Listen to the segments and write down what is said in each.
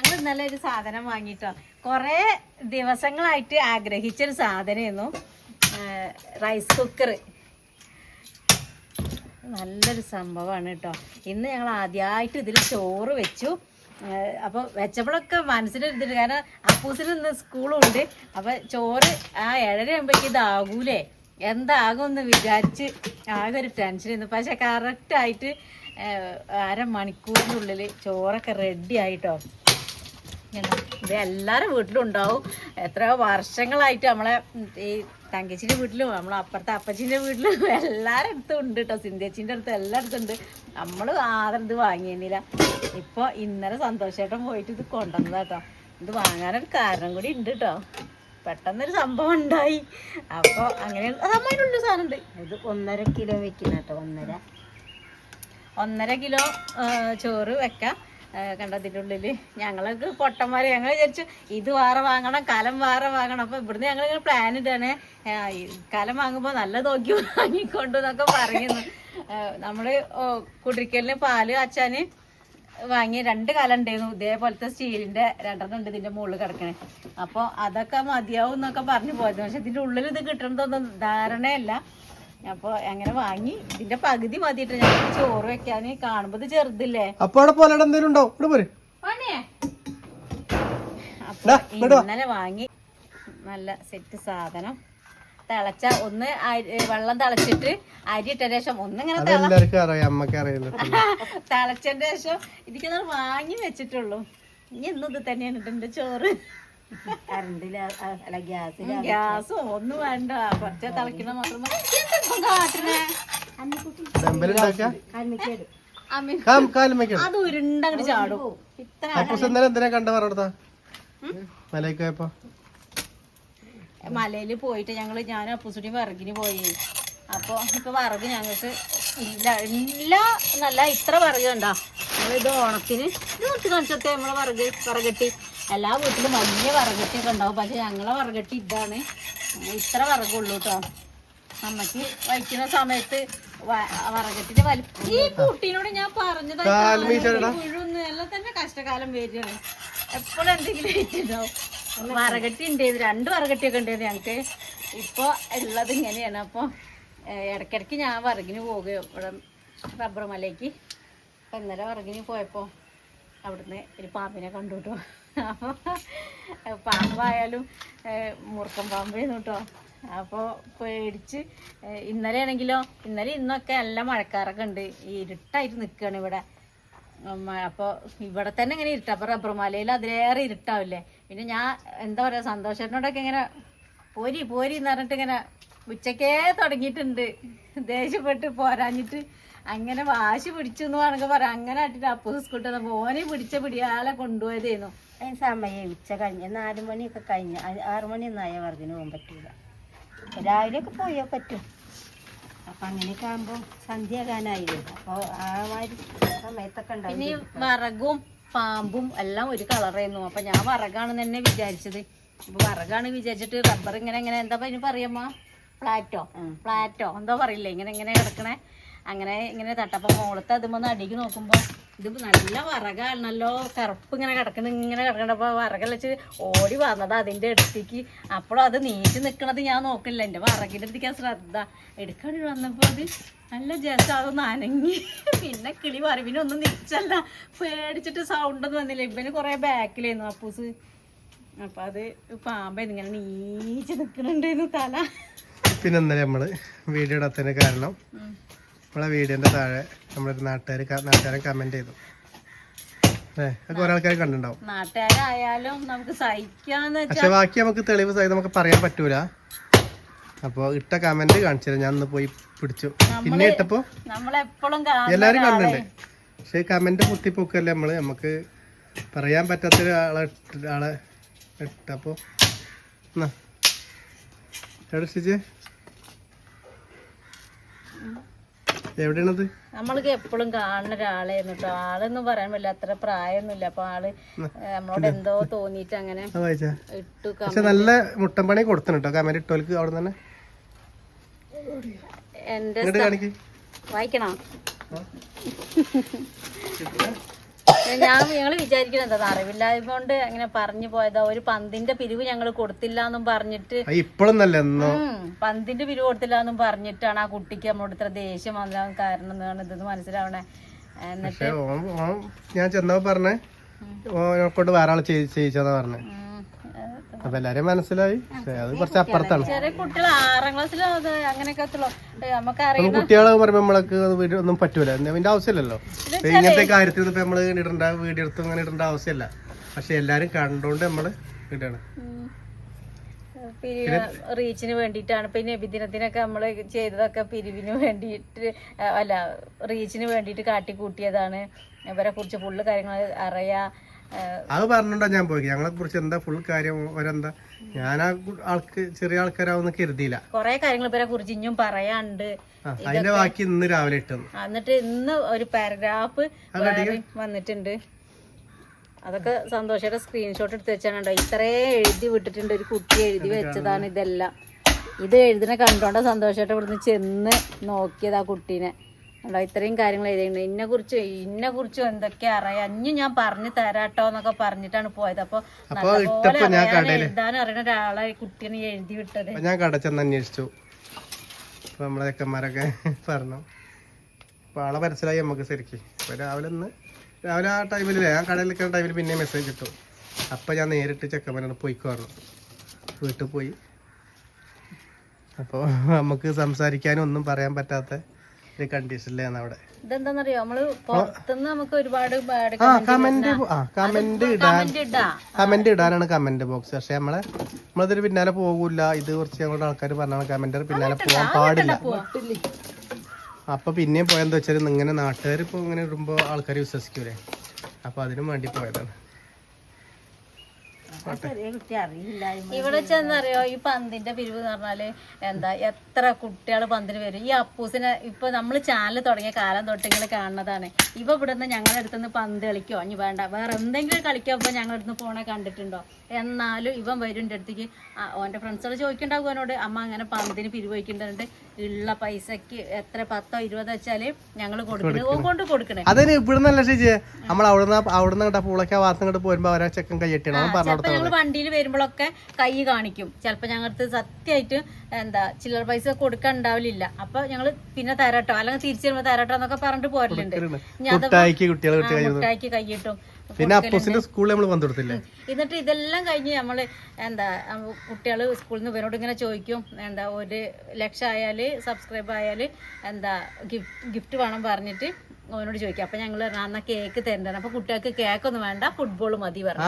ഞങ്ങൾ ഇന്നലെ ഒരു സാധനം വാങ്ങിയിട്ടോ കുറേ ദിവസങ്ങളായിട്ട് ആഗ്രഹിച്ചൊരു സാധനമായിരുന്നു റൈസ് കുക്കർ നല്ലൊരു സംഭവമാണ് കേട്ടോ ഇന്ന് ഞങ്ങൾ ആദ്യമായിട്ട് ഇതിൽ ചോറ് വെച്ചു. അപ്പോൾ അപ്പൊ വെച്ചപ്പോഴൊക്കെ മനസ്സിലൊരു ഇതില്ല കാരണം അപ്പൂസിന് ഇന്ന് സ്കൂളും ഉണ്ട് അപ്പൊ ചോറ് ആ ഏഴര ആകുമ്പോഴേക്ക് ഇതാകൂലേ? എന്താകും എന്ന് വിചാരിച്ച് ആകെ ഒരു ടെൻഷൻ പക്ഷെ കറക്റ്റായിട്ട് അരമണിക്കൂറിനുള്ളിൽ ചോറൊക്കെ റെഡി ആയിട്ടോ. ഇത് എല്ലാവരും വീട്ടിലും ഉണ്ടാവും എത്രയോ വർഷങ്ങളായിട്ട് നമ്മളെ ഈ തങ്കച്ചിന്റെ വീട്ടിലും നമ്മളെ അപ്പുറത്തെ അപ്പച്ചിന്റെ വീട്ടിലും എല്ലാവരുടെ അടുത്തും ഉണ്ട് കേട്ടോ സിന്ധ്യച്ചിന്റെ അടുത്ത് എല്ലായിടത്തും ഉണ്ട് നമ്മൾ ആദ്യം ഇത് വാങ്ങിയിരുന്നില്ല. ഇപ്പോൾ ഇന്നലെ സന്തോഷേട്ടൻ പോയിട്ട് ഇത് കൊണ്ടുവന്നതാ കേട്ടോ ഇത് വാങ്ങാനൊരു കാരണം കൂടി ഉണ്ട് കേട്ടോ പെട്ടെന്നൊരു സംഭവം ഉണ്ടായി. അപ്പോൾ അങ്ങനെ അമ്മയിലുള്ള സാധനം ഉണ്ട് ഇത് ഒന്നര കിലോ വെക്കുന്ന കേട്ടോ ഒന്നര. ഒന്നര കിലോ ചോറ് വെക്കാം. ഉള്ളിൽ ഞങ്ങൾക്ക് പൊട്ടന്മാരെ. ഞങ്ങൾ വിചാരിച്ചു ഇത് വേറെ വാങ്ങണം കലം വേറെ വാങ്ങണം. അപ്പോൾ ഇവിടുന്ന് ഞങ്ങൾ ഇങ്ങനെ പ്ലാൻ ഇട്ടാണ് കലം വാങ്ങുമ്പോൾ നല്ല നോക്കി വാങ്ങിക്കൊണ്ടു എന്നൊക്കെ പറയുന്നു. നമ്മൾ കുടിക്കലിന് പാൽ അച്ഛന് വാങ്ങിയ രണ്ട് കലം ഉണ്ടായിരുന്നു. ഇതേപോലത്തെ സ്റ്റീലിന്റെ രണ്ടെണ്ണം ഉണ്ട് ഇതിന്റെ മുകളിൽ കിടക്കണേ. അപ്പോൾ അതൊക്കെ മതിയാവും എന്നൊക്കെ പറഞ്ഞു പോയത് പക്ഷെ ഇതിന്റെ ഉള്ളിൽ ഇത് കിട്ടണതൊന്നും ധാരണയല്ല. അപ്പോൾ അങ്ങനെ വാങ്ങി. ഇതിന്റെ പകുതി മതിയിട്ട് ഞാൻ ചോറ് വെക്കാൻ കാണുമ്പോ ഇത് ചെറുതില്ലേ? അപ്പൊ അവിടെ പോലെ എന്തെങ്കിലും ഉണ്ടോ? ഇവിടെ പോരെ. അപ്പൊ ഇന്നലെ വാങ്ങി. നല്ല സെറ്റ് സാധനം. തിളച്ച ഒന്ന് വെള്ളം തിളച്ചിട്ട് അരി ഇട്ട ശേഷം ഒന്നിങ്ങനെ തിളച്ചതിന്റെ ശേഷം ഇതിക്കത് വാങ്ങി വെച്ചിട്ടുള്ളൂ. ഇനി എന്നും ഇത് തന്നെയാണ് ഇട്ടുണ്ട് ചോറ്. അല്ല ഗ്യാസോ ഒന്നും വേണ്ട. കുറച്ച് തിളക്കണ മാത്രം അത് ഉരുണ്ടങ്ങട് ചാടും. ഇത്ര അപ്പൊ ഇന്നലെ എന്തിനാ കണ്ട പറഞ്ഞെടുത്താ മലയ്ക്ക് മലയിൽ പോയിട്ട് ഞങ്ങൾ ഞാൻ അപ്പുസുടി വിറകിന് പോയി. അപ്പോൾ ഇപ്പൊ വിറക് ഞങ്ങൾക്ക് ഇല്ല. നല്ല എന്നല്ല ഇത്ര വിറക് കണ്ടോ. ഇത് ഓണത്തിന് ഇത് കുറച്ച് കാണിച്ചത്തെ നമ്മളെ വിറക് വിറകട്ടി എല്ലാ വീട്ടിലും വലിയ വറകട്ടിയൊക്കെ ഉണ്ടാവും. പക്ഷെ ഞങ്ങളെ വറകട്ടി ഇതാണ്. ഇത്ര വറകുള്ളൂ കേട്ടോ അമ്മയ്ക്ക് വയ്ക്കുന്ന സമയത്ത് വറകട്ടിന്റെ വലിപ്പം ഈ കുട്ടീനോട് ഞാൻ പറഞ്ഞത് വീഴുന്ന് എല്ലാം തന്നെ കഷ്ടകാലം വരികയാണ്. എപ്പോഴും എന്തെങ്കിലും ആയിട്ടുണ്ടാവും. വറകട്ടി ഉണ്ടായത് രണ്ട് വറകട്ടിയൊക്കെ ഉണ്ടായത് ഞങ്ങൾക്ക് ഇപ്പോൾ ഉള്ളത് ഇങ്ങനെയാണ്. അപ്പോൾ ഇടക്കിടക്ക് ഞാൻ വറകിന് പോകുകയോ ഇവിടെ റബ്ബർ മലയ്ക്ക്. അപ്പം ഇന്നലെ വറകിന് പോയപ്പോൾ അവിടുന്ന് ഒരു പാമ്പിനെ കണ്ടു കേട്ടോ അപ്പോൾ പാമ്പായാലും മുറുക്കം പാമ്പ് പാമ്പായിരുന്നു കേട്ടോ അപ്പോൾ പേടിച്ച് ഇന്നലെ ആണെങ്കിലോ ഇന്നലെ ഇന്നൊക്കെ നല്ല മഴക്കാറൊക്കെ ഉണ്ട്. ഇരുട്ടായിട്ട് നിൽക്കുകയാണ് ഇവിടെ. അപ്പോൾ ഇവിടെ തന്നെ ഇങ്ങനെ ഇരുട്ടാ. അപ്പോൾ റബ്ബർ മലയിൽ അതിലേറെ ഇരുട്ടാവില്ലേ? പിന്നെ ഞാൻ എന്താ പറയുക സന്തോഷത്തിനോടൊക്കെ ഇങ്ങനെ പോരി പോരി എന്ന് പറഞ്ഞിട്ട് ഇങ്ങനെ ഉച്ചക്കേ തുടങ്ങിയിട്ടുണ്ട്. ദേഷ്യപ്പെട്ട് പോരാഞ്ഞിട്ട് അങ്ങനെ വാശി പിടിച്ചു എന്ന് വേണമെങ്കിൽ പറയാം. അങ്ങനെ ആട്ടിട്ട് അപ്പൂസ് കൂട്ടുന്ന പോനെ പിടിച്ച പിടിയാലെ കൊണ്ടുപോയതായിരുന്നു അതിന് സമയം ഉച്ച കഴിഞ്ഞ് നാല് മണിയൊക്കെ കഴിഞ്ഞ് ആറ് മണിയൊന്നും ആയ വർഗിന് പോകാൻ പറ്റൂല. രാവിലെയൊക്കെ പോയാൽ പറ്റും. അപ്പം അങ്ങനെയൊക്കെ ആകുമ്പോൾ സന്ധ്യാകാനായില്ലേ അപ്പോൾ ആ മാതിരി സമയത്തൊക്കെ ഉണ്ടാവും ഇനി വിറകും പാമ്പും എല്ലാം ഒരു കളറായിരുന്നു. അപ്പൊ ഞാൻ വിറകാണെന്ന് തന്നെ വിചാരിച്ചത്. വറകാണ് വിറകാണ് വിചാരിച്ചിട്ട് റബ്ബർ ഇങ്ങനെ ഇങ്ങനെ എന്താ ഇനി പറയമ്മ ഫ്ലാറ്റോ ഫ്ലാറ്റോ എന്തോ പറയില്ലേ? ഇങ്ങനെ ഇങ്ങനെ കിടക്കണേ. അങ്ങനെ ഇങ്ങനെ തട്ടപ്പം മോളത്തെ അതുമ്പോൾ അടിക്ക് നോക്കുമ്പോ ഇത് നല്ല വറകാണല്ലോ. കറുപ്പ് ഇങ്ങനെ കിടക്കുന്ന ഇങ്ങനെ കിടക്കണ്ടപ്പോ വെച്ച് ഓടി വന്നത് അതിന്റെ അടുത്തേക്ക്. അപ്പോഴും അത് നീറ്റ് നിക്കണത് ഞാൻ നോക്കില്ല എന്റെ വറകിന്റെ അടുത്തേക്ക് ശ്രദ്ധ എടുക്കാൻ വന്നപ്പോ അത് നല്ല ജസ്റ്റ് അതൊന്ന് അനങ്ങി. പിന്നെ കിളി പിന്നെ ഒന്നും നിച്ചല്ല പേടിച്ചിട്ട് സൗണ്ട് ഒന്നും വന്നില്ല. ഇവന് കുറെ ബാക്കിലായിരുന്നു അപ്പൂസ്. അപ്പൊ അത് പാമ്പ ഇങ്ങനെ നീച്ച് നിക്കണുണ്ടായിരുന്നു തല. പിന്നെ നമ്മൾ വീഡിയോ ഇടാത്തതിന് കാരണം. നമ്മളെ വീഡിയോന്റെ താഴെ നമ്മളൊരു നാട്ടുകാർ നാട്ടുകാരൻ കമന്റ് ചെയ്തു. പക്ഷെ ബാക്കി നമുക്ക് തെളിവ് സഹിതം നമുക്ക് പറയാൻ പറ്റൂല. അപ്പൊ ഇട്ട കമന്റ് കാണിച്ചു ഞാൻ പോയി പിടിച്ചു. പിന്നെ ഇട്ടപ്പോ എല്ലാരും കണ്ടിട്ടുണ്ട്. പക്ഷെ കമന്റ് കുത്തിപ്പൊക്കല്ലേ നമ്മൾ? നമുക്ക് പറയാൻ പറ്റാത്ത ഒരാളെ ആളെ ഇട്ടപ്പോ എന്നാ. എവിടെ എവിടെയാണത്? നമ്മൾക്ക് എപ്പോഴും കാണുന്ന ഒരാളായിരുന്നു കേട്ടോ ആളെന്നും പറയാൻ പറ്റില്ല. അത്ര പ്രായമൊന്നുമില്ല. അപ്പൊ ആൾ നമ്മളോട് എന്തോ തോന്നിട്ട് അങ്ങനെ ഇട്ടു പക്ഷെ നല്ല മുട്ടൻ പണി കൊടുത്തു കേട്ടോ കമന്റ് ഇട്ടോൽക്ക് അവിടെ തന്നെ. എന്റെ വായിക്കണോ? ഞാൻ ഞങ്ങൾ വിചാരിക്കുന്നത് എന്താ അറിവില്ലായ്മ കൊണ്ട് അങ്ങനെ പറഞ്ഞു പോയതാ. ഒരു പന്തിന്റെ പിരിവ് ഞങ്ങൾ കൊടുത്തില്ല എന്നും പറഞ്ഞിട്ട് ഇപ്പോഴൊന്നല്ല ഉം, പന്തിന്റെ പിരിവ് കൊടുത്തില്ല എന്നും പറഞ്ഞിട്ടാണ് ആ കുട്ടിക്ക് നമ്മളോട് ഇത്ര ദേഷ്യം വന്ന കാരണം എന്നാണ് ഇതെന്ന് മനസ്സിലാവണേ. എന്നിട്ട് ഞാൻ ചെന്നപ്പോ പറഞ്ഞേ ഓനെ കൊണ്ട് വേറെ ചെയ്- ചെയ്യിച്ചതാ പറഞ്ഞേ. അപ്പൊ എല്ലാരും മനസ്സിലായി. അത് കുറച്ച് അപ്പുറത്താണ്. ചെറിയ കുട്ടികൾ ആറാം ക്ലാസ്സിലോ അത് അങ്ങനെയൊക്കെ നമുക്ക് കുട്ടികളെ പറയുമ്പോ നമ്മളൊക്കെ വീഡിയോ ഒന്നും പറ്റൂല. അതിന്റെ ആവശ്യമില്ലല്ലോ. ഇങ്ങനത്തെ കാര്യത്തിൽ ഇപ്പൊ നമ്മൾ ഇടണ്ട വീഡിയോ എടുത്ത് അങ്ങനെ ഇടേണ്ട ആവശ്യമില്ല. പക്ഷെ എല്ലാരും കണ്ടോണ്ട് നമ്മൾ ഇടാണ്. റീച്ചിന് വേണ്ടിയിട്ടാണ്. പിന്നെ നബിദിനത്തിനൊക്കെ നമ്മൾ ചെയ്തതൊക്കെ പിരിവിന് വേണ്ടിയിട്ട് അല്ല റീച്ചിന് വേണ്ടിയിട്ട് കാട്ടിക്കൂട്ടിയതാണ്. ഇവരെ കുറിച്ച് ഫുള്ള് കാര്യങ്ങൾ അറിയാ. അത് പറഞ്ഞോണ്ടാ ഞാൻ പോയി ഞങ്ങളെ കുറിച്ച് എന്താ ഫുൾ കാര്യം ഒരെന്താ? ഞാൻ ആ ആൾക്ക് ചെറിയ ആൾക്കാരാവുന്ന കരുതിയില്ല. കൊറേ കാര്യങ്ങൾ ഇവരെ കുറിച്ച് ഇനിയും പറയാണ്ട് അതിന്റെ ബാക്കി ഇന്ന് രാവിലെ ഇട്ടു എന്നിട്ട് ഇന്ന് ഒരു പാരഗ്രാഫ് വന്നിട്ടുണ്ട്. അതൊക്കെ സന്തോഷയുടെ സ്ക്രീൻഷോട്ട് എടുത്ത് വെച്ചാണ് കണ്ടോ ഇത്രേ എഴുതി വിട്ടിട്ടുണ്ട്. ഒരു കുട്ടി എഴുതി വെച്ചതാണ് ഇതെല്ലാം. ഇത് എഴുതിനെ കണ്ടോണ്ട സന്തോഷമായിട്ട് ഇവിടുന്ന് ചെന്ന് നോക്കിയത് ആ കുട്ടീനെ. കണ്ടോ ഇത്രയും കാര്യങ്ങൾ എഴുതിയിട്ടുണ്ട്. ഇന്നെ കുറിച്ച് ഇന്നെ കുറിച്ചും എന്തൊക്കെ അറിയാം? അഞ്ഞു ഞാൻ പറഞ്ഞു തരാട്ടോ എന്നൊക്കെ പറഞ്ഞിട്ടാണ് പോയത്. അപ്പൊ എഴുതാൻ അറിയുന്ന ഒരാളെ കുട്ടീനെ എഴുതി വിട്ടത്. ഞാൻ കടച്ചെന്ന് അന്വേഷിച്ചു. അപ്പൊ നമ്മളെ ചെക്കന്മാരൊക്കെ പറഞ്ഞു. അപ്പൊ ആളെ മനസ്സിലായി നമുക്ക് ശരിക്ക്. അപ്പൊ രാവിലെ ഒന്ന് രാവിലെ ആ ടൈമിൽ ഞാൻ കടയിൽ നിൽക്കുന്ന ടൈമിൽ പിന്നെ മെസ്സേജ് ഇട്ടു. അപ്പൊ ഞാൻ നേരിട്ട് ചെക്കന്മാരോട് പോയിക്കോ പറഞ്ഞു. വീട്ടിൽ പോയി. അപ്പോൾ നമുക്ക് സംസാരിക്കാനും ഒന്നും പറയാൻ പറ്റാത്ത ഒരു കണ്ടീഷനിലാണ് അവിടെ ഇതെന്താന്നറിയോ? നമ്മൾ പുറത്തുനിന്ന് നമുക്ക് ഒരുപാട് ബാഡ് ആ കമന്റ് ആ കമന്റ് ഇടാൻ കമന്റ് ഇടാ. കമന്റ് ഇടാനാണ് കമന്റ് ബോക്സ് പക്ഷെ നമ്മളെ നമ്മളതിന് പിന്നാലെ പോകൂല. ഇത് കുറച്ച് ഞങ്ങളുടെ ആൾക്കാർ പറഞ്ഞാണ് കമന്റ് പിന്നാലെ പോകാൻ പാടില്ല. അപ്പൊ പിന്നെയും പോയെന്താ വെച്ചാൽ ഇങ്ങനെ നാട്ടുകാർ ഇപ്പൊ ഇങ്ങനെ ഇടുമ്പോ ആൾക്കാർ വിശ്വസിക്കൂലേ? അപ്പൊ അതിനും വേണ്ടി പോയതാണ് ആ ചെറിയ കുട്ടി അറിയില്ലായ്മ ഇവിടെ ചെന്നറിയോ ഈ പന്തിന്റെ പിരിവ് എന്ന് പറഞ്ഞാൽ എന്താ എത്ര കുട്ടികൾ പന്തിന് വരും. ഈ അപ്പൂസിനെ ഇപ്പൊ നമ്മൾ ചാനൽ തുടങ്ങിയ കാലം തൊട്ട് ഇങ്ങനെ കാണുന്നതാണ്. ഇവ ഇവിടെ നിന്ന് ഞങ്ങളുടെ അടുത്തുനിന്ന് പന്ത് കളിക്കോ? ഇനി വേണ്ട. വേറെ എന്തെങ്കിലും കളിക്കോ ഇപ്പൊ ഞങ്ങളുടെ അടുത്ത് പോണെ കണ്ടിട്ടുണ്ടോ? എന്നാലും ഇവൻ വരും അടുത്തേക്ക്. ഓന്റെ ഫ്രണ്ട്സുകൾ ചോദിക്കണ്ടാവും അവനോട് അമ്മ അങ്ങനെ പന്തിന് പിരിവ് വയ്ക്കുന്നുണ്ട് ഉള്ള പൈസക്ക് എത്ര പത്തോ ഇരുപതോ വെച്ചാൽ ഞങ്ങൾ കൊടുക്കുന്നത് കൊണ്ട് കൊടുക്കണേ. അതിന് ഇവിടുന്നല്ല ചേച്ചി? നമ്മൾ അവിടുന്ന് അവിടുന്ന് കണ്ട പൂളൊക്കെ ഭാഗത്ത് ഇങ്ങോട്ട് പോരുമ്പോ അവരെ ചെക്കൻ കൈയ്യട്ടിയാണ് ചിലപ്പോ ഞങ്ങൾ വണ്ടിയിൽ വരുമ്പോഴൊക്കെ കൈ കാണിക്കും. ചിലപ്പോ ഞങ്ങൾക്ക് സത്യമായിട്ട് എന്താ ചില്ലർ പൈസ കൊടുക്കാൻ ഉണ്ടാവില്ല അപ്പൊ ഞങ്ങൾ പിന്നെ തരട്ടോ. അല്ലെങ്കിൽ തിരിച്ചു വരുമ്പോ തരട്ടോ എന്നൊക്കെ പറഞ്ഞിട്ട് പോരലുണ്ട്. ഞാൻ മുട്ടായിക്ക് ആ, കിട്ടി. പിന്നെ അപ്പൂസിന്റെ സ്കൂളിൽ നമ്മൾ പങ്കെടുത്തില്ലേ എന്നിട്ട് ഇതെല്ലാം കഴിഞ്ഞ് നമ്മൾ എന്താ കുട്ടികൾ സ്കൂളിൽ നിന്ന് ഇവരോട് ഇങ്ങനെ ചോദിക്കും എന്താ ഒരു ലക്ഷം ആയാൽ സബ്സ്ക്രൈബ് ആയാൽ എന്താ ഗിഫ്റ്റ് ഗിഫ്റ്റ് വേണം പറഞ്ഞിട്ട് അവനോട് ചോദിക്കും. അപ്പൊ ഞങ്ങൾ അന്ന കേക്ക് തരണ്ടാണ് അപ്പൊ കുട്ടികൾക്ക് കേക്ക് ഒന്നും വേണ്ട ഫുട്ബോൾ മതി പറഞ്ഞു.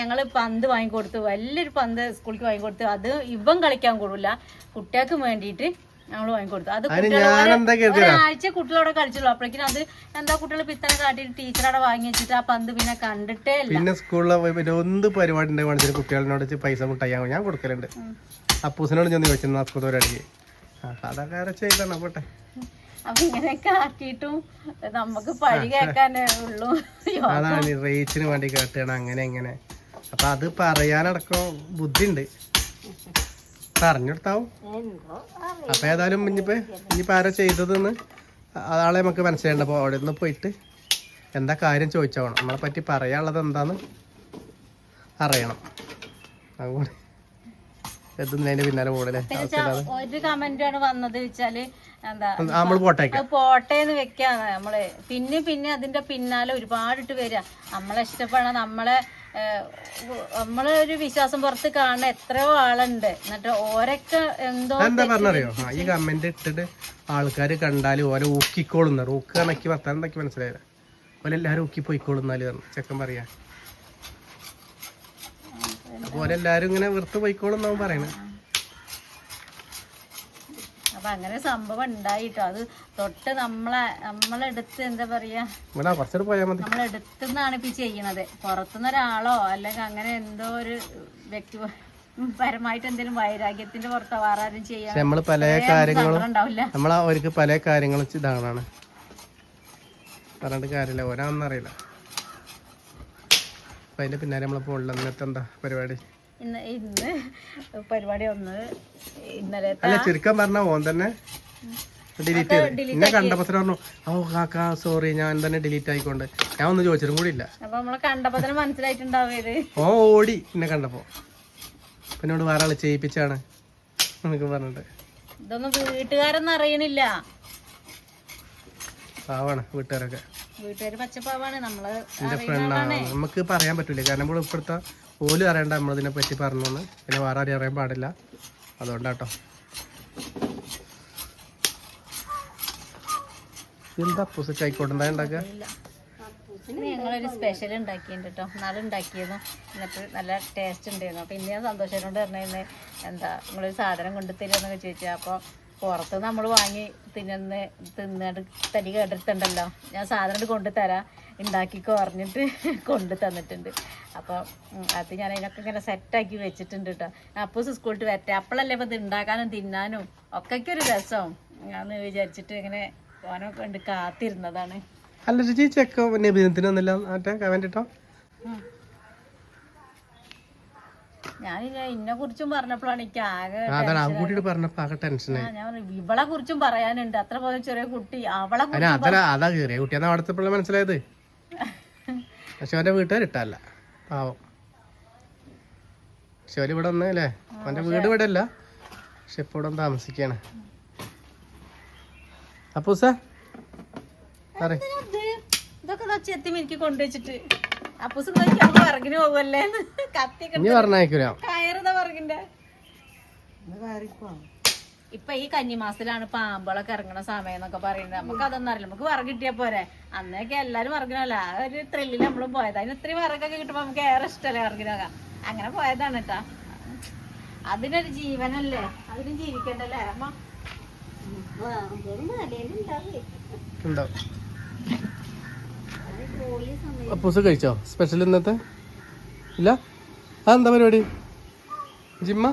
ഞങ്ങൾ പന്ത് വാങ്ങിക്കൊടുത്തു. വലിയൊരു പന്ത് സ്കൂളിൽ വാങ്ങിക്കൊടുത്തു. അത് ഇവൻ കളിക്കാൻ കൂടില്ല കുട്ടികൾക്ക് വേണ്ടിയിട്ട് ഞങ്ങൾ വാങ്ങിക്കൊടുത്തു. അത് ഒരാഴ്ച കുട്ടികളോടെ കളിച്ചുള്ളൂ. അപ്പോഴേക്കും അത് എന്താ കുട്ടികൾ പിത്തനെ കാട്ടി ടീച്ചറോടെ വാങ്ങി വെച്ചിട്ട് ആ പന്ത് പിന്നെ കണ്ടിട്ടേ പിന്നെ സ്കൂളിലെ പിന്നെ എന്ത് പരിപാടി ഉണ്ടെങ്കിൽ കുട്ടികളോട് പൈസ മുട്ടായി ഞാൻ കൊടുക്കലുണ്ട്. അപ്പൂസിനോട് ഞാൻ ചോദിച്ചു ഒരടിക്ക് ആ അതൊക്കെ ചെയ്താണ് പോട്ടെ. അപ്പൊ ഇങ്ങനെയൊക്കെ ആക്കിയിട്ടും നമുക്ക് പഴി കേൾക്കാനേ ഉള്ളൂ. അതാണ് റേച്ചിന് വേണ്ടി കേട്ടാണ്. അങ്ങനെ ഇങ്ങനെ. അപ്പൊ അത് പറയാനടക്കം ബുദ്ധിയുണ്ട്. പറഞ്ഞെടുത്താവും. അപ്പൊ ഏതായാലും ഇനിയിപ്പോ ഇനിയിപ്പോ ആരാ ചെയ്തതെന്ന് അതാളെ നമുക്ക് മനസ്സിലായിട്ട് അപ്പൊ അവിടെ നിന്ന് പോയിട്ട് എന്താ കാര്യം ചോദിച്ചോണം. നമ്മളെ പറ്റി പറയാനുള്ളത് എന്താന്ന് അറിയണം. അതുകൊണ്ട് എത്തുന്നതിന്റെ പിന്നാലെ പോകണല്ലേ ഒരു കമന്റ് ആണ് വന്നത് വെച്ചാൽ എന്താ നമ്മൾ പോട്ടെ പോട്ടേന്ന് വെക്കാന്ന് നമ്മൾ. പിന്നെ പിന്നെ അതിന്റെ പിന്നാലെ ഒരുപാടിട്ട് വരിക നമ്മളെ ഇഷ്ടപ്പെടാ നമ്മളെ നമ്മളെ ഒരു വിശ്വാസം പുറത്ത് കാണുന്ന എത്രയോ ആളുണ്ട്. എന്നിട്ട് ഓരൊക്കെ എന്തോ എന്താ പറഞ്ഞറിയോ? ഈ കമന്റ് ഇട്ടിട്ട് ആൾക്കാർ കണ്ടാൽ ഓരോ ഊക്കിക്കോളുന്ന ഊക്ക് കണക്കി വർത്താനം എന്താക്കി മനസ്സിലായത് ഓരെല്ലാരും ഊക്കി പോയിക്കോളുന്നാൽ ചെക്കൻ പറയാ. അപ്പൊ ഓരെല്ലാരും ഇങ്ങനെ വെറുത്ത് പോയിക്കോളുന്നാവും പറയണത് അപ്പൊ അങ്ങനെ സംഭവം ഉണ്ടായിട്ടോ. അത് തൊട്ട് നമ്മളെ നമ്മളെടുത്ത് എന്താ പറയാ? ഇവിടെ കുറച്ചുകൂടെ പോയാൽ മതി. നമ്മളെടുത്തുനിന്നാണ് ഇപ്പൊ ചെയ്യണത്. പുറത്തുനിന്ന് ഒരാളോ അല്ലെങ്കിൽ അങ്ങനെ എന്തോ ഒരു വ്യക്തി പരമായിട്ട് എന്തെങ്കിലും വൈരാഗ്യത്തിന്റെ പുറത്ത് വേറെ ചെയ്യാം നമ്മൾ പല കാര്യങ്ങളും നമ്മൾ അവർക്ക് പല കാര്യങ്ങളും ഇതാണ് പറഞ്ഞിട്ട് കാര്യമില്ല. ഓരാണെന്ന് അറിയില്ല. അപ്പൊ അതിന്റെ പിന്നാലെ നമ്മളെ പോണില്ല. ഇന്നത്തെ എന്താ പരിപാടി? ഇന്ന് ഇന്ന് പരിപാടി ഒന്ന് ഇന്നലെ അല്ല ചുരുക്കം പറഞ്ഞ ഓൻ തന്നെ ഡിലീറ്റ് ചെയ്ത്. എന്നെ കണ്ടപ്പോ തന്നെ പറഞ്ഞു ഓ കാക്ക സോറി ഞാൻ തന്നെ ഡിലീറ്റ് ആയിക്കൊണ്ട്. ഞാൻ ഒന്നും ചോദിച്ചിട്ടും കൂടി ഇല്ല. അപ്പൊ നമ്മളെ കണ്ടപ്പോ തന്നെ മനസ്സിലായിട്ടുണ്ടാവും ഇത്. ഓ ഓടി എന്നെ കണ്ടപ്പോ. അപ്പൊ എന്നോട് വേറെ ആൾ ചെയ്യിപ്പിച്ചാണ് എന്നൊക്കെ പറഞ്ഞിട്ട്. ഇതൊന്നും വീട്ടുകാരൊന്നും അറിയണില്ല. പാവാണ് വീട്ടുകാരൊക്കെ. വീട്ടുകാര് പച്ചപ്പാവാണ് നമ്മൾ എന്റെ ഫ്രണ്ടാണ് നമുക്ക് പറയാൻ പറ്റൂല. കാരണം ഇവിടെ ഇപ്പോഴത്തെ പോലും അറിയണ്ട നമ്മളിതിനെ പറ്റി പറഞ്ഞു പിന്നെ വേറെ ആരും അറിയാൻ പാടില്ല. അതുകൊണ്ടാട്ടോ. എന്താ പുസ എന്താ ഉണ്ടാക്കുക? ഞങ്ങളൊരു സ്പെഷ്യൽ ഉണ്ടാക്കിയിട്ടുണ്ട് കേട്ടോ നാളെ ഉണ്ടാക്കിയിരുന്നു എന്നിട്ട് നല്ല ടേസ്റ്റ് ഉണ്ടായിരുന്നു. അപ്പോൾ ഇന്ന് ഞാൻ സന്തോഷനോട് പറഞ്ഞിരുന്നു എന്താ നിങ്ങളൊരു സാധനം കൊണ്ട് തരുമെന്നൊക്കെ ചോദിച്ചു. അപ്പോൾ പുറത്ത് നമ്മൾ വാങ്ങി തിന്നുന്ന തിന്നിട്ട് തടി കേട്ടിട്ടുണ്ടല്ലോ. ഞാൻ സാധനം കൊണ്ട് തരാം. ഉണ്ടാക്കിക്കോ പറഞ്ഞിട്ട് കൊണ്ട് തന്നിട്ടുണ്ട്. അപ്പോൾ അത് ഞാൻ അതിനൊക്കെ ഇങ്ങനെ സെറ്റാക്കി വെച്ചിട്ടുണ്ട് കേട്ടോ അപ്പോൾ സ്കൂളിൽ വരട്ടെ. അപ്പോഴല്ലേ ഇപ്പോൾ ഇത് ഉണ്ടാക്കാനും തിന്നാനും ഒക്കെ ഒരു രസം. ഞാൻ വിചാരിച്ചിട്ട് ഇങ്ങനെ പോകാനൊക്കെ ഉണ്ട് കാത്തിരുന്നതാണ്. അല്ല ചേച്ചി ചെക്കോ പിന്നെ ബിരുദത്തിനൊന്നുമില്ല മറ്റേ കേട്ടോ കുറിച്ചും പറഞ്ഞപ്പോഴാണ് എനിക്ക് ആകെ അതാണ്. ആ കുട്ടിയോട് പറഞ്ഞപ്പോ ആകെ ടെൻഷനായി. ഞാൻ ഇവളെ കുറിച്ചും പറയാനുണ്ട്. അത്ര പോലെ ചെറിയ കുട്ടി അവളെ അതല്ല അതാ കയറിയ കുട്ടി എന്നാ അവിടുത്തെ മനസ്സിലായത്? പക്ഷെ അവന്റെ വീട്ടുകാർ ഇട്ടല്ല പാവം. പക്ഷെ അവർ ഇവിടെ വന്നല്ലേ അവന്റെ വീട് ഇവിടെ അല്ല പക്ഷെ ഇപ്പൊ ഇവിടെ താമസിക്കാണ്. അപ്പൂസ ഇതൊക്കെ ചെത്തി മിനിക്ക് കൊണ്ടുവച്ചിട്ട്. അപ്പൂസ് വിറകിന് പോകുമല്ലേ കത്തിയൊക്കെ കയറുന്ന വിറകിന്റെ. ഇപ്പൊ ഈ കന്നിമാസത്തിലാണ് പാമ്പുകളൊക്കെ ഇറങ്ങണ സമയം എന്നൊക്കെ പറയുന്നത്. നമുക്ക് അതൊന്നും അറിയില്ല. നമുക്ക് വിറക് കിട്ടിയാ പോരെ. അന്നൊക്കെ എല്ലാരും വിറകിനല്ല. ആ ഒരു ത്രില്ലിൽ നമ്മളും പോയത്. അതിന് ഇത്രയും വിറകൊക്കെ കിട്ടുമ്പോ നമുക്ക് ഏറെ ഇഷ്ടല്ലേ വിറകിനൊക്കെ? അങ്ങനെ പോയതാണ് കേട്ടാ അതിനൊരു ജീവനല്ലേ? അതിനും ജീവിക്കണ്ടല്ലേ? അമ്മ? അപ്പൂസ് കഴിച്ചോ? സ്പെഷ്യൽ ഇന്നത്തെ? ഇല്ല? അതെന്താ പരിപാടി? ജിമ്മ?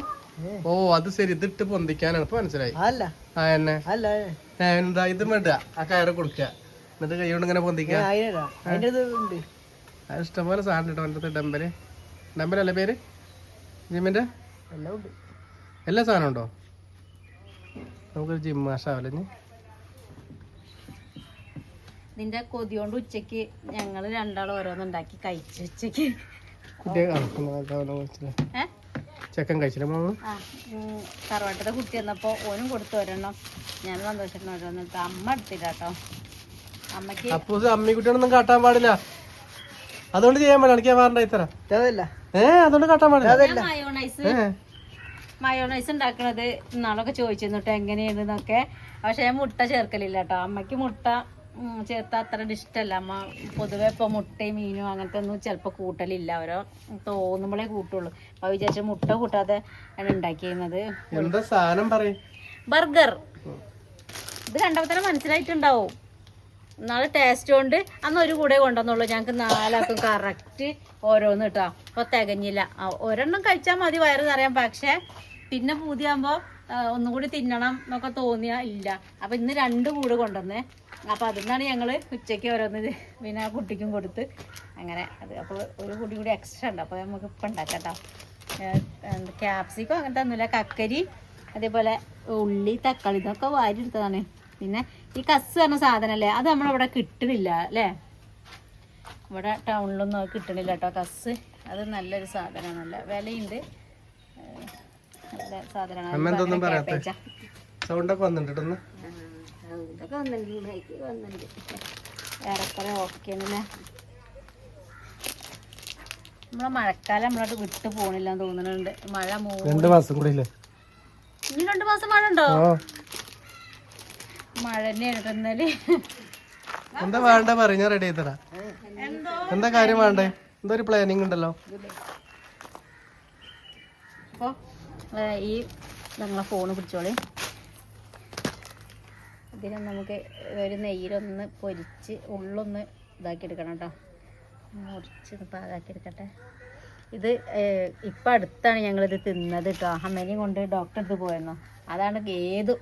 ഓ അത് ശരി. ഇതിട്ട് പൊന്തിക്കാനാണ്. ഇപ്പൊ മനസ്സിലായി. ആ എന്നെ? എന്താ? ഇത് വേണ്ട ആ കയറ് കൊടുക്കുക. എന്നിട്ട് കൈ കൊണ്ട് ഇങ്ങനെ പൊന്തിക്കുക. ഇഷ്ടംപോലെ സാധനം കേട്ടോ എന്റെ ഡംബൽ ഡമ്പൽ ഡമ്പലല്ലേ പേര്? ജിമ്മിന്റെ എല്ലാ സാധനം ഉണ്ടോ? നമുക്കൊരു ജിം മാഷാവല്ലേ ഇനി നിന്റെ കൊതി കൊണ്ട് ഉച്ചയ്ക്ക് ഞങ്ങൾ രണ്ടാളും ഓരോന്നുണ്ടാക്കി കഴിച്ചു ഉച്ചയ്ക്ക് ചെക്കൻ കഴിച്ചില്ല തറവാട്ടത്തെ കുട്ടി വന്നപ്പോ ഓനും കൊടുത്തു ഒരെണ്ണം. ഞാൻ സന്തോഷം ഓരോന്നിട്ട് അമ്മ എടുത്തില്ല കേട്ടോ അമ്മയ്ക്ക് അപ്പൂസ് അമ്മി കുട്ടികളൊന്നും കാട്ടാൻ പാടില്ല. അതുകൊണ്ട് ചെയ്യാൻ പാടില്ല. എനിക്ക് വേറെ തരാം ഏ അതുകൊണ്ട് കാട്ടാൻ പാടില്ല. മയോണൈസ് ഉണ്ടാക്കണത് ഇന്നാളൊക്കെ ചോദിച്ചിരുന്നു കേട്ടോ എങ്ങനെയാണെന്നൊക്കെ. പക്ഷെ ഞാൻ മുട്ട ചേർക്കലില്ല കേട്ടോ അമ്മയ്ക്ക് മുട്ട ചേർത്താ അത്ര ഇഷ്ടമല്ല അമ്മ പൊതുവെ ഇപ്പൊ മുട്ടയും മീനും അങ്ങനത്തെ ഒന്നും ചിലപ്പോൾ കൂട്ടലില്ല. ഓരോ തോന്നുമ്പോഴേ കൂട്ടുള്ളൂ. അപ്പൊ വിചാരിച്ച മുട്ട കൂട്ടാതെ ആണ് ഉണ്ടാക്കിയിരുന്നത് എന്താ സാധനം പറയും? ബർഗർ. ഇത് കണ്ടപ്പോൾ തന്നെ മനസ്സിലായിട്ടുണ്ടാവും. നാളെ ടേസ്റ്റ് കൊണ്ട് അന്ന് ഒരു കൂടെ കൊണ്ടുവന്നുള്ളൂ. ഞങ്ങൾക്ക് നാലാക്കും കറക്റ്റ് ഓരോന്ന് കിട്ടാം അപ്പോൾ തികഞ്ഞില്ല. ഒരെണ്ണം കഴിച്ചാൽ മതി വയറ് നിറയാം പക്ഷേ പിന്നെ പൂതിയാകുമ്പോൾ ഒന്നും കൂടി തിന്നണം എന്നൊക്കെ തോന്നിയാ ഇല്ല. അപ്പം ഇന്ന് രണ്ട് കൂട് കൊണ്ടുവന്നേ. അപ്പോൾ അതിന്നാണ് ഞങ്ങൾ ഉച്ചയ്ക്ക് ഓരോന്ന് പിന്നെ ആ കുട്ടിക്കും കൊടുത്ത് അങ്ങനെ അത്. അപ്പോൾ ഒരു കുടി കൂടി എക്സ്ട്രാ ഉണ്ട്. അപ്പോൾ നമുക്ക് ഇപ്പം ഉണ്ടാക്കാം കേട്ടോ ക്യാപ്സിക്കോ അങ്ങനത്തെ ഒന്നുമില്ല. കക്കരി അതേപോലെ ഉള്ളി തക്കാളി ഇതൊക്കെ വാരി എടുത്തതാണ് പിന്നെ ഈ കസ് പറഞ്ഞ സാധനമല്ലേ അത് നമ്മളിവിടെ കിട്ടണില്ല അല്ലേ? ഇവിടെ ടൗണിലൊന്നും അത് കിട്ടണില്ല കേട്ടോ കസ് അത് നല്ലൊരു സാധനമാണല്ല. വിലയുണ്ട്. നല്ല സാധനമാണ്? സൗണ്ടൊക്കെ വന്നിട്ടുണ്ട്. ഇതൊക്കെ വന്നിട്ടുണ്ട് ബൈക്ക് വന്നിട്ടുണ്ട്. ഏറെക്കുറെ ഓക്കെ ആണല്ലേ നമ്മളെ മഴക്കാലം നമ്മളോട്ട് വിട്ടു പോണില്ല തോന്നുന്നുണ്ട്. മഴ രണ്ട് മാസം കൂടി ഇല്ലേ? ഇനി രണ്ടു മാസം മഴ ഉണ്ടോ? മഴ തന്നെയാണ് ഇടുന്നാൽ എന്താ വേണ്ട? പറഞ്ഞ റെഡി ചെയ്തടാ എന്താ? കാര്യം വേണ്ടേ? എന്തോ ഒരു പ്ലാനിങ് ഉണ്ടല്ലോ. അപ്പോൾ ഈ നമ്മളെ ഫോണ് പിടിച്ചോളി. ഇതിനെ നമുക്ക് ഒരു നെയ്യിലൊന്ന് പൊരിച്ച് ഉള്ളൊന്ന് ഇതാക്കി എടുക്കണം കേട്ടോ. മുറിച്ച് പാകാക്കി എടുക്കട്ടെ ഇത് ഇപ്പം അടുത്താണ് ഞങ്ങളിത് തിന്നത് കേട്ടോ. അമ്മേനെയും കൊണ്ട് ഡോക്ടറെ അടുത്ത് പോയെന്നോ അതാണ് ഏതു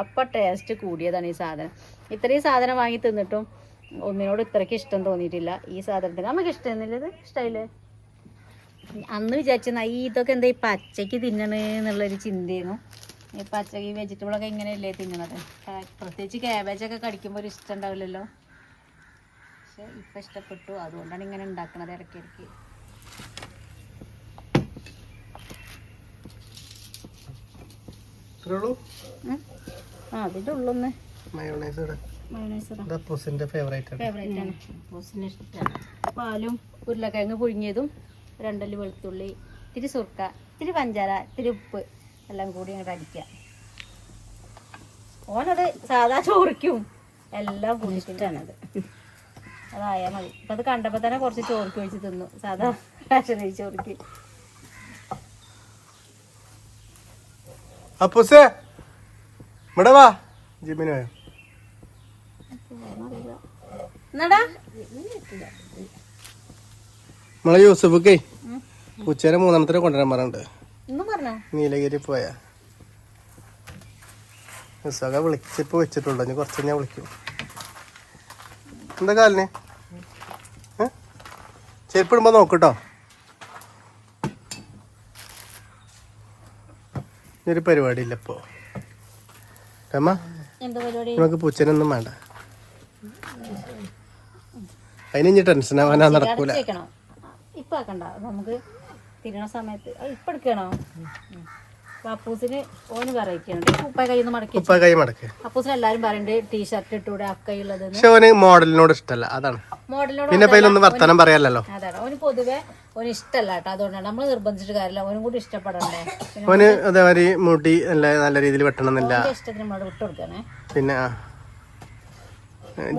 അപ്പം ടേസ്റ്റ് കൂടിയതാണ് ഈ സാധനം. ഇത്രയും സാധനം വാങ്ങി തിന്നിട്ടും ഒന്നിനോട് ഇത്രയ്ക്ക് ഇഷ്ടം തോന്നിയിട്ടില്ല. ഈ സാധനത്തിന് നമുക്ക് ഇഷ്ടമായിരുന്നില്ല ഇത് ഇഷ്ടമായില്ലേ? അന്ന് വിചാരിച്ചു ഈ ഇതൊക്കെ എന്താ ഈ പച്ചയ്ക്ക് തിന്നണേ എന്നുള്ളൊരു ചിന്തയായിരുന്നു. ഈ പച്ച ഈ വെജിറ്റബിളൊക്കെ ഇങ്ങനെയല്ലേ തിന്നണത്? പ്രത്യേകിച്ച് ക്യാബേജൊക്കെ കടിക്കുമ്പോൾ ഒരു ഇഷ്ടം ഉണ്ടാവില്ലല്ലോ? പക്ഷെ ഇപ്പം ഇഷ്ടപ്പെട്ടു. അതുകൊണ്ടാണ് ഇങ്ങനെ ഉണ്ടാക്കണത് ഇടയ്ക്കിടയ്ക്ക്. ഇത്രേ ആ അതിന്റെ ഉള്ളൊന്ന്. മയോണൈസ് ഇവിടെ മയോണൈസ് ഇടാം. ഫേവറേറ്റ് ആണ്. ഇഷ്ടമാണ് പാലും ഉരുളക്കിഴങ്ങ് പുഴുങ്ങിയതും രണ്ടല്ലി വെളുത്തുള്ളി ഇത്തിരി സുർക്ക ഇത്തിരി പഞ്ചാര ഇത്തിരി ഉപ്പ്. എല്ലാം കൂടി അങ്ങോട്ട് അടിക്കുക ഓനത് സാധാ ചോറിക്കും. എല്ലാം കുടിച്ചിട്ടാണത് അതായാൽ മതി. ഇപ്പം അത് കണ്ടപ്പോൾ തന്നെ കുറച്ച് ചോറിക്ക് ഒഴിച്ച് തിന്നു. സാധാ റേഷൻ ചോറിക്ക്. അപ്പൂസേ ഇവിടെ വാ. ജിമ്മിന് പോയോ? എന്നടാ? നമ്മളെ യൂസഫൊക്കെ ഉച്ചേരെ മൂന്നാമത്തെ കൊണ്ടുവരാൻ പറഞ്ഞിട്ടുണ്ട്. ഒന്നും പറഞ്ഞോ നീലഗിരി പോയ യൂസഫൊക്കെ വിളിച്ചിപ്പോ വെച്ചിട്ടുണ്ടോ. ഇനി കുറച്ച് ഞാൻ വിളിക്കും. എന്താ കാലിന്? ചെരുപ്പിടുമ്പോ നോക്കട്ടോ ഒരു പരിപാടി ഇല്ല ഇപ്പോ. രമ നമുക്ക് പൂച്ചനൊന്നും വേണ്ട. അതിന് ഇനി ടെൻഷൻ ആവാനാ നടക്കൂല. ഇപ്പൊ നമുക്ക് തിരണ സമയത്ത്. ഇപ്പൊ എടുക്കണോ പപ്പൂസിന് ഓന് വെറൈറ്റി ഉപ്പായ കൈ മടക്കി ഉപ്പായ കൈ മടക്ക്. അപ്പൂസിന് എല്ലാരും പറയുന്നുണ്ട് ടീഷർട്ട് ഇട്ടൂടെ അക്കയുള്ളത് പക്ഷെ ഓന് മോഡലിനോട് ഇഷ്ടല്ല. അതാണ്. മോഡലിനോട് പിന്നെ ഇപ്പൊ ഇതിലൊന്നും വർത്താനം പറയാലല്ലോ അതാണ്. ഓന് പൊതുവെ ഓന് ഇഷ്ടല്ല കേട്ടോ. അതുകൊണ്ടാണ് നമ്മൾ നിർബന്ധിച്ചിട്ട് കാര്യമില്ല. ഓനും കൂടി ഇഷ്ടപ്പെടണ്ടേ. പിന്നെ ഓന് അതേമാതിരി മുടി നല്ല നല്ല രീതിയിൽ വെട്ടണമെന്നില്ല. ഇഷ്ടത്തിന് നമ്മളോട് വിട്ടു കൊടുക്കണേ. പിന്നെ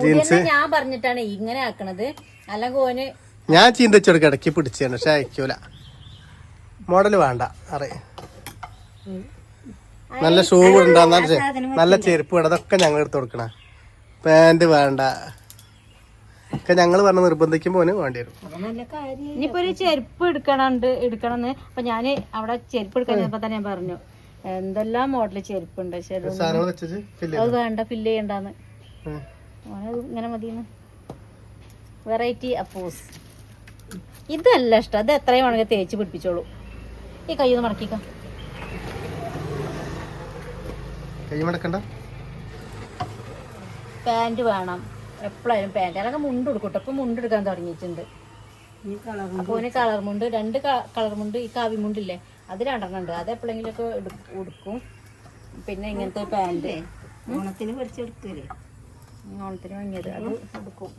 ജീൻസ്. ഞാൻ പറഞ്ഞിട്ടാണ് ഇങ്ങനെ ആക്കണത്. അല്ലെങ്കിൽ ഓന് ഞാൻ ചീന്തിച്ചെടുക്ക ഇടയ്ക്ക് പിടിച്ചാണ് പക്ഷെ അയക്കൂല. മോഡൽ വേണ്ട അറിയ നല്ല ഷൂ ഉണ്ടാകുന്ന നല്ല ചെരുപ്പ് വേണം അതൊക്കെ ഞങ്ങൾ എടുത്ത് കൊടുക്കണ. പാന്റ് വേണ്ട. ഒക്കെ ഞങ്ങൾ പറഞ്ഞ നിർബന്ധിക്കുമ്പോൾ വേണ്ടി വരും. ഇനിയിപ്പോ ഒരു ചെരുപ്പ് എടുക്കണുണ്ട് എടുക്കണമെന്ന് അപ്പൊ ഞാൻ അവിടെ ചെരുപ്പ് എടുക്കാൻ തന്നെ ഞാൻ പറഞ്ഞു എന്തെല്ലാം മോഡൽ ചെരുപ്പുണ്ട് അത് വേണ്ട ഫില്ല് ചെയ്യണ്ടെന്ന്. ഇങ്ങനെ മതി വെറൈറ്റി അപ്പോസ് ഇതല്ല ഇഷ്ടം അത് എത്രയും വേണമെങ്കിൽ തേച്ച് പിടിപ്പിച്ചോളൂ. ഈ കൈ ഒന്ന് മടക്കിക്കാം. കൈ മടക്കണ്ട പാന്റ് വേണം. എപ്പോഴായാലും പാന്റ്. അതൊക്കെ മുണ്ട് എടുക്കട്ടെ ഇപ്പൊ മുണ്ട് എടുക്കാൻ തുടങ്ങിയിട്ടുണ്ട്. അപ്പോൾ ഓന് കളർ മുണ്ട് രണ്ട് കളർ മുണ്ട് ഈ കാവി മുണ്ടില്ലേ അത് രണ്ടെണ്ണം ഉണ്ട്. അത് എപ്പോഴെങ്കിലുമൊക്കെ എടുക്കും പിന്നെ ഇങ്ങനത്തെ പാന്റ്. ഓണത്തിന് പഠിച്ചെടുക്കൂലേ ഓണത്തിന് വാങ്ങിയത്. അത് എടുക്കും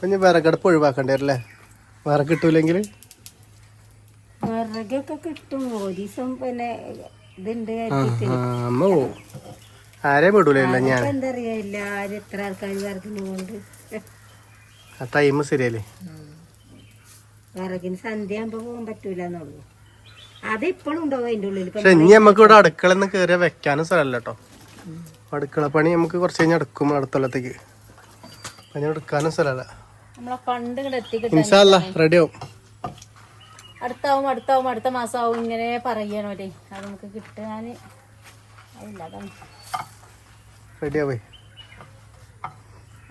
പിന്നെ ഇനി വിറകടുപ്പ് ഒഴിവാക്കണ്ടേ അല്ലേ വിറക് കിട്ടൂലെങ്കിൽ വിറകൊക്കെ കിട്ടും. ഒരു ദിവസം പിന്നെ ഇതുണ്ട് അമ്മ. പോവും ആരെ ഞാൻ? ഇപ്പൊ എന്താ പറയാ എല്ലാരും എത്ര ആൾക്കാർ വിറകിന് കൊണ്ട് ആ ടൈം ശരിയല്ലേ? വിറകിന് സന്ധ്യ ആകുമ്പോ പോകാൻ പറ്റൂല എന്നുള്ളൂ അത് ഇപ്പോഴും ഉണ്ടാവും അതിന്റെ ഉള്ളിൽ ഇപ്പൊ പക്ഷെ ഇനി നമുക്ക് ഇവിടെ അടുക്കള നിന്ന് വെക്കാനും സ്ഥലമല്ല കേട്ടോ. അടുക്കള പണി നമുക്ക് കുറച്ച് കഴിഞ്ഞാൽ അടുക്കും അടുത്തുള്ളത്തേക്ക്. പണി എടുക്കാനും സ്ഥലമല്ല. നമ്മളെ ഫണ്ട് ഇങ്ങോട്ട് എത്തിക്കിട്ടാൻ ഇൻഷാല്ല റെഡി ആവും. അടുത്താവും അടുത്താവും അടുത്ത മാസമാവും ഇങ്ങനെ പറയണോ അല്ലേ അത് നമുക്ക് കിട്ടാൻ അതില്ല അതാണ്. റെഡി ആവേ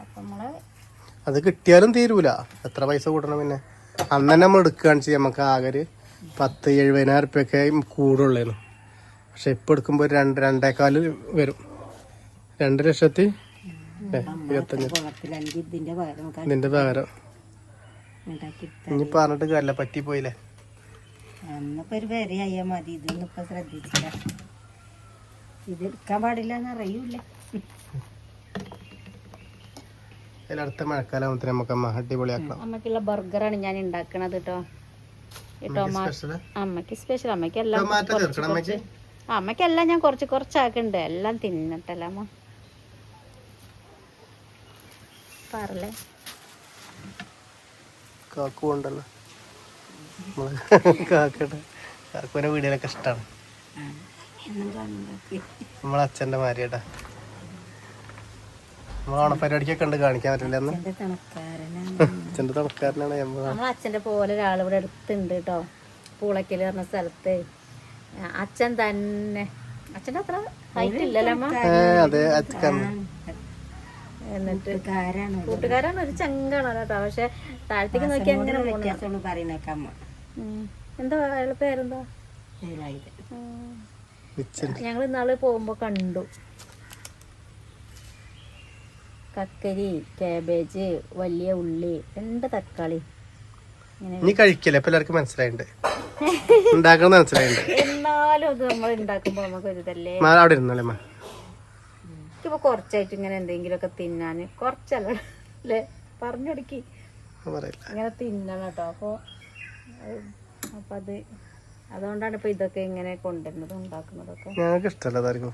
അപ്പം നമ്മളെ അത് കിട്ടിയാലും തീരൂല. എത്ര പൈസ കൂട്ടണം പിന്നെ? അന്ന് തന്നെ നമ്മൾ എടുക്കുകയാണ് ചെയ്യാം നമുക്ക് ആകെ ഒരു പത്ത് എഴുപതിനായിരം റുപ്യൊക്കെ കൂടുള്ളേനു. പക്ഷെ ഇപ്പം എടുക്കുമ്പോൾ രണ്ട് രണ്ടേക്കാൽ വരും. രണ്ട് ലക്ഷത്തി ഇരുപത്തഞ്ച്. ഇതിന്റെ പകരം ഇനി പറഞ്ഞിട്ട് കാര്യമില്ല. പറ്റി പോയില്ലേ അന്നിപ്പോ ഒരു വരെയായാ മതി ഇതൊന്നും ഇപ്പൊ ശ്രദ്ധിച്ചില്ല. ഇത് എടുക്കാൻ പാടില്ല എന്ന് അറിയൂല അതിൽ അടുത്ത മഴക്കാലമാകുമ്പോൾ നമുക്ക് അടിപൊളിയാക്കണം. അമ്മക്കുള്ള ബർഗറാണ് ഞാൻ ഉണ്ടാക്കണത് കേട്ടോ ഈ ടൊമാറ്റോ സ്പെഷ്യൽ അമ്മയ്ക്ക് സ്പെഷ്യൽ അമ്മയ്ക്ക് എല്ലാം അമ്മയ്ക്ക്? അമ്മയ്ക്കെല്ലാം ഞാൻ കുറച്ച് കുറച്ചാക്കണ്ട് എല്ലാം തിന്നട്ടല്ല അമ്മ? പറലേ കാക്കു നമ്മൾ കാക്കയുടെ കാക്കുവിന്റെ വീഡിയോയിലൊക്കെ ഇഷ്ടമാണ് നമ്മളെ അച്ഛന്റെ മാരിയേട്ടാ. നമ്മൾ ഓണപ്പരിപാടിക്കൊക്കെ ഉണ്ട് കാണിക്കാൻ പറ്റില്ല എന്ന് എന്റെ തണുക്കാരനാണ്. അച്ഛന്റെ തുണക്കാരനാണ് നമ്മൾ നമ്മളെ അച്ഛന്റെ പോലെ ഒരാൾ ഇവിടെ അടുത്തുണ്ട് കേട്ടോ. പൂളക്കൽ പറഞ്ഞ സ്ഥലത്ത്. അച്ഛൻ തന്നെ. അച്ഛന്റെ അത്ര ഹൈറ്റ് ഇല്ലല്ലോ അതെ അച്ഛൻ. എന്നിട്ട് കാരാണ് കൂട്ടുകാരാണ് ഒരു ചങ്കാണ് കേട്ടോ. പക്ഷെ താഴത്തേക്ക് നോക്കി അങ്ങനെ വ്യത്യാസമുള്ളൂ പറയുന്നേക്ക. എന്താ അയാളുടെ പേരെന്താ? ഞങ്ങൾ ഇന്നാൾ പോകുമ്പോ കണ്ടു. കക്കരി കാബേജ് വലിയ ഉള്ളി രണ്ട് തക്കാളി. ഇങ്ങനെ ഇനി കഴിക്കല്ലേ? ഇപ്പൊ എല്ലാവർക്കും മനസ്സിലായിട്ടുണ്ട് ഉണ്ടാക്കണം മനസ്സിലായിട്ടുണ്ട് എന്നാലും അത് നമ്മൾ ഉണ്ടാക്കുമ്പോ നമുക്ക് ഒരു ഇതല്ലേ? അവിടെ ഇരുന്നല്ലേ ഇപ്പൊ കുറച്ചായിട്ട് ഇങ്ങനെ എന്തെങ്കിലുമൊക്കെ തിന്നാന്. കുറച്ചല്ല പറഞ്ഞൊടുക്കി. ഇങ്ങനെ തിന്നണം കേട്ടോ. അപ്പൊ അപ്പൊ അത് അതുകൊണ്ടാണ് ഇപ്പൊ ഇതൊക്കെ ഇങ്ങനെ കൊണ്ടുവരുന്നത് ഉണ്ടാക്കുന്നതൊക്കെ. ഞങ്ങൾക്ക് ഇഷ്ടമല്ല അതായിരിക്കും.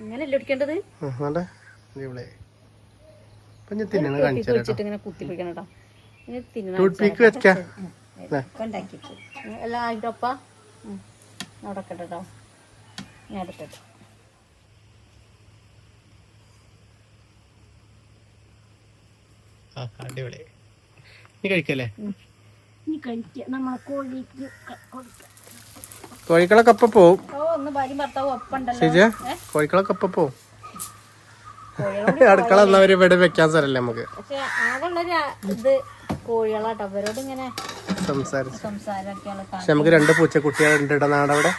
ഇങ്ങനെയല്ലേ വെച്ചിട്ട് ഇങ്ങനെ കുത്തി പിടിക്കണം എല്ലാം ആയിട്ടൊപ്പ നടക്കട്ടെ കേട്ടോ. ഞാൻ എടുത്തിട്ട് അടിപൊളി നീ കഴിക്കല്ലേ? ഇനി കഴിക്കുക നമ്മളെ കോഴിക്ക് പോവും. ശരിയാ കോഴികളൊക്കെ ഒപ്പം പോവും. അടുക്കള എന്നവര് ഇവിടെ വെക്കാൻ സ്ഥലല്ലേ നമുക്ക്. പക്ഷെ നമുക്ക് രണ്ട് പൂച്ചക്കുട്ടികളുണ്ട് നാടവിടെ.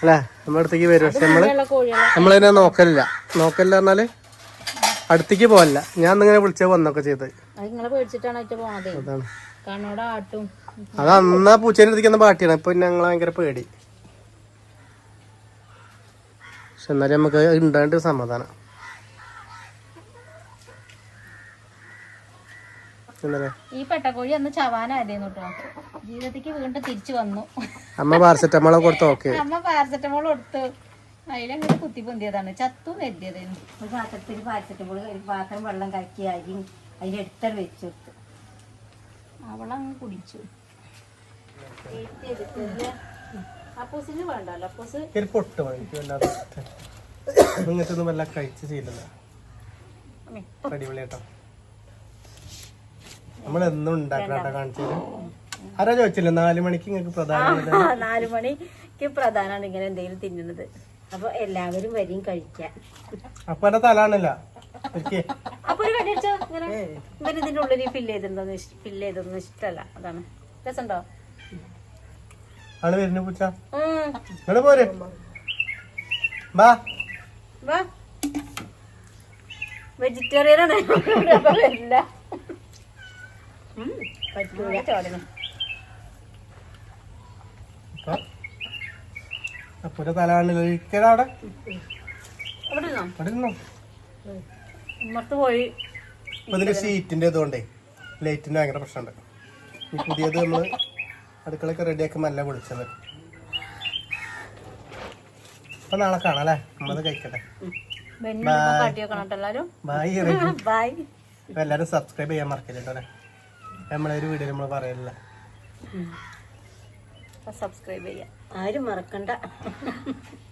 അല്ലേ? നമ്മുടെ അടുത്തേക്ക് വരും. പക്ഷെ നമ്മൾ നമ്മളതിനെ നോക്കലില്ല. നോക്കലില്ല പറഞ്ഞാൽ അടുത്തേക്ക് പോവല്ല ഞാൻ ഇങ്ങനെ വിളിച്ച വന്നൊക്കെ ചെയ്ത് അതാണ്. അത് അന്നാ പൂച്ചേനെ അടുത്തേക്ക് പാട്ടിയാണ്. ഇപ്പൊ ഞങ്ങൾ ഭയങ്കര പേടി. പക്ഷെ എന്നാലും നമുക്ക് ഉണ്ടായിട്ട് സമാധാനം. ഈ പെട്ടക്കോഴി അന്ന് ചവാനായിരുന്നു കേട്ടോ ജീവിതത്തിക്ക് വീണ്ടും തിരിച്ചു വന്നു. അമ്മ പാരസെറ്റമോളെ കൊടുത്ത്? ഓക്കെ. അമ്മ പാരസെറ്റമോൾ കൊടുത്തു. അതിലങ്ങനെ കുത്തി പൊന്തിയതാണ്. ചത്തു കരുതിയതായിരുന്നു. ഒരു പാത്രത്തിൽ പാരസെറ്റമോൾ പാത്രം വെള്ളം കലക്കി അരി അതിലെടുത്തത് വെച്ചു കൊടുത്തു. അവളങ്ങ് കുടിച്ചു. അപ്പൂസിന് വേണ്ടല്ലോ. അപ്പൂസ് ഒരു പൊട്ട് എനിക്ക് വല്ലാതെ ഇങ്ങനത്തെ ഒന്നും വല്ല കഴിച്ച് ചെയ്യില്ല അടിപൊളിയാട്ടോ നമ്മൾ എന്നും ഉണ്ടാക്കണ കാണിച്ചത്. ആരാ ചോദിച്ചില്ല? നാല് മണിക്ക് നിങ്ങൾക്ക് പ്രധാന ആ നാലു മണിക്ക് പ്രധാനമാണ് ഇങ്ങനെ എന്തെങ്കിലും തിന്നുന്നത്. അപ്പൊ എല്ലാവരും വരെയും കഴിക്കാൻ അപ്പൊ തലാണല്ലോ അപ്പൊ ഒരു കടി അടിച്ചോ ഇങ്ങനെ ഇവർ ഇതിന്റെ ഉള്ളിൽ ഫില്ല് ചെയ്തിട്ടുണ്ടോ ഫില്ല് ചെയ്തൊന്നും ഇഷ്ടമല്ല അതാണ്. രസമുണ്ടോ പോരെ. ബാ. ബാ. വാ വെജിറ്റേറിയൻ ആണ് ഉം, പറ്റൂല. ചോദനം അപ്പൊ അപ്പൊ തലാണല്ലോ ഇരിക്കടാ അവിടെ അവിടെ ഇരുന്നോ അവിടെ പോയി. ഇപ്പൊ ഇതിന്റെ ഷീറ്റിന്റെ ഇതുകൊണ്ടേ ലൈറ്റിന്റെ ഭയങ്കര പ്രശ്നമുണ്ട്. ഈ പുതിയത് നമ്മൾ അടുക്കളയൊക്കെ റെഡിയാക്കുമ്പോൾ അല്ല വിളിച്ചത് അപ്പൊ നാളെ കാണാം അല്ലേ? നമ്മളത് കഴിക്കട്ടെ. ബായ് ബൈ എല്ലാരും. സബ്സ്ക്രൈബ് ചെയ്യാൻ മറക്കരുത് അല്ലേ? നമ്മളെ ഒരു വീഡിയോ നമ്മൾ പറയലില്ല. സബ്സ്ക്രൈബ് ചെയ്യാം. ആരും മറക്കണ്ട.